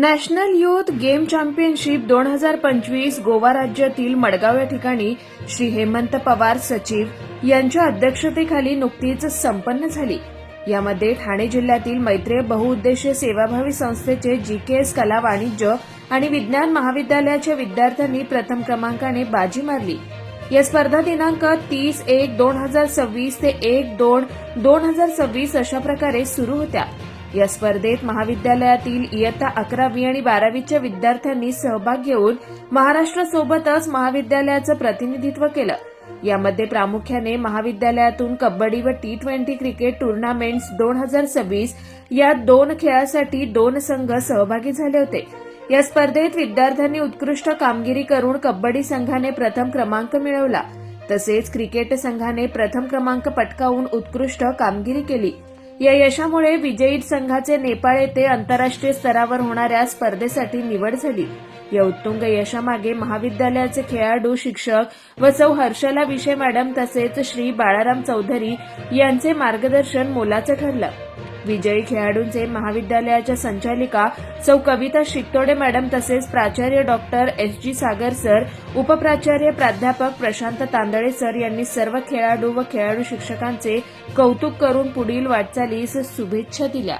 National youth game championship दोन हजार पंचवीस गोवा राज्यातील मडगाव या ठिकाणी श्री हेमंत पवार सचिव यांच्या अध्यक्षतेखाली नुकतीच संपन्न झाली. यामध्ये ठाणे जिल्ह्यातील मैत्रीय बहुउद्देशीय सेवाभावी संस्थेचे जीकेएस कला वाणिज्य आणि विज्ञान महाविद्यालयाच्या विद्यार्थ्यांनी प्रथम क्रमांकाने बाजी मारली. या स्पर्धा दिनांक तीस एक दोन हजार सव्वीस ते एक दोन दोन हजार सव्वीस अशा प्रकारे सुरू होत्या. या स्पर्धेत महाविद्यालयातील इयत्ता अकरावी आणि बारावीच्या विद्यार्थ्यांनी सहभाग घेऊन महाराष्ट्रासोबतच महाविद्यालयाचं प्रतिनिधित्व केलं. यामध्ये प्रामुख्याने महाविद्यालयातून कबड्डी व टी ट्वेंटी क्रिकेट टुर्नामेंट्स दोन हजार सव्वीस या दोन खेळासाठी दोन संघ सहभागी झाले होते. या स्पर्धेत विद्यार्थ्यांनी उत्कृष्ट कामगिरी करून कबड्डी संघाने प्रथम क्रमांक मिळवला. तसेच क्रिकेट संघाने प्रथम क्रमांक पटकावून उत्कृष्ट कामगिरी केली. या यशामुळे विजयी संघाचे नेपाळ येथे आंतरराष्ट्रीय स्तरावर होणाऱ्या स्पर्धेसाठी निवड झाली. या उत्तुंग यशामागे महाविद्यालयाचे खेळाडू शिक्षक व सौ हर्षला विषय मॅडम तसेच श्री बाळाराम चौधरी यांचे मार्गदर्शन मोलाचं ठरलं. विजयी खेळाडूंचे महाविद्यालयाच्या संचालिका सौ कविता शिकतोडे मॅडम तसेच प्राचार्य doctor S G Sagar sir उपप्राचार्य प्राध्यापक प्रशांत तांदळे सर यांनी सर्व खेळाडू व खेळाडू शिक्षकांचे कौतुक करून पुढील वाटचालीस शुभेच्छा दिल्या.